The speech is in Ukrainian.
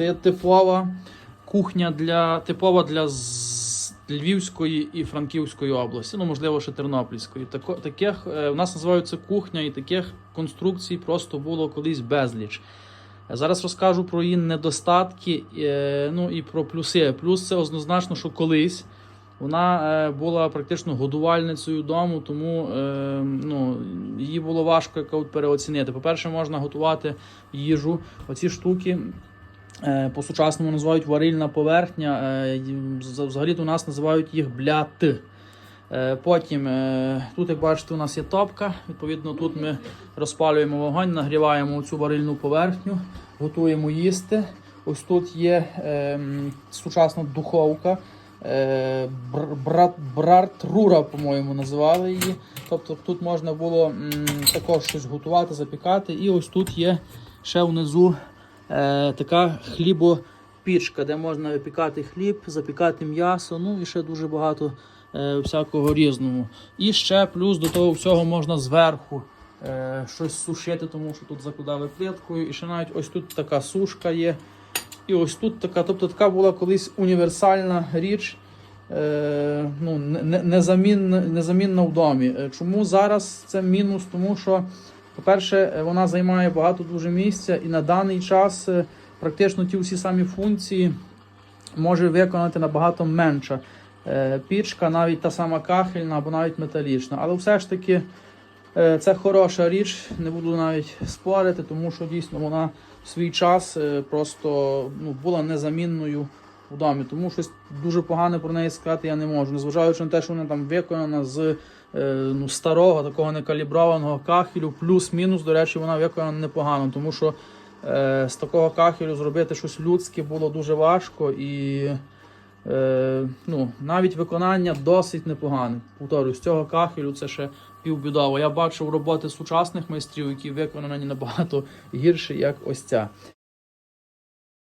Це типова кухня для типова для Львівської і Франківської області, ну можливо, ще Тернопільської. Тако, таких е, у нас називаються кухня, і таких конструкцій просто було колись безліч. Зараз розкажу про її недостатки, е, ну і про плюси. Плюс це однозначно, що колись вона е, була практично годувальницею дому, тому ну, її було важко переоцінити. По-перше, можна готувати їжу. Оці штуки по-сучасному називають варильна поверхня. е, Взагалі у нас називають їх бляти. Е, Потім е, тут, як бачите, у нас є топка. Відповідно, тут ми розпалюємо вогонь, нагріваємо цю варильну поверхню, готуємо їсти. Ось тут є е, сучасна духовка. Е, бр- брат, братрура, по-моєму, називали її. Тобто тут можна було м, також щось готувати, запікати. І ось тут є ще внизу е, така хлібопічка, де можна випікати хліб, запікати м'ясо, ну і ще дуже багато е, всякого різного. І ще плюс до того всього можна зверху е, щось сушити, тому що тут закладали плиткою. І ще навіть ось тут така сушка є. І ось тут така, тобто така була колись універсальна річ, е, ну, не- не- незамінна, незамінна в домі. Е, Чому зараз це мінус? Тому що, по-перше, е, вона займає багато дуже місця, і на даний час е, практично ті всі самі функції може виконати набагато менша е, пічка, навіть та сама кахельна або навіть металічна. Але все ж таки це хороша річ, не буду навіть спорити, тому що дійсно вона в свій час просто ну, була незамінною в домі. Тому щось дуже погане про неї сказати я не можу. Незважаючи на те, що вона там виконана з ну, старого, такого некаліброваного кахелю, плюс-мінус, до речі, вона виконана непогано, тому що е, з такого кахелю зробити щось людське було дуже важко і. Е, ну, навіть виконання досить непогане. Повторюю, з цього кахелю це ще півбідово. Я бачив роботи сучасних майстрів, які виконані набагато гірше, як ось ця.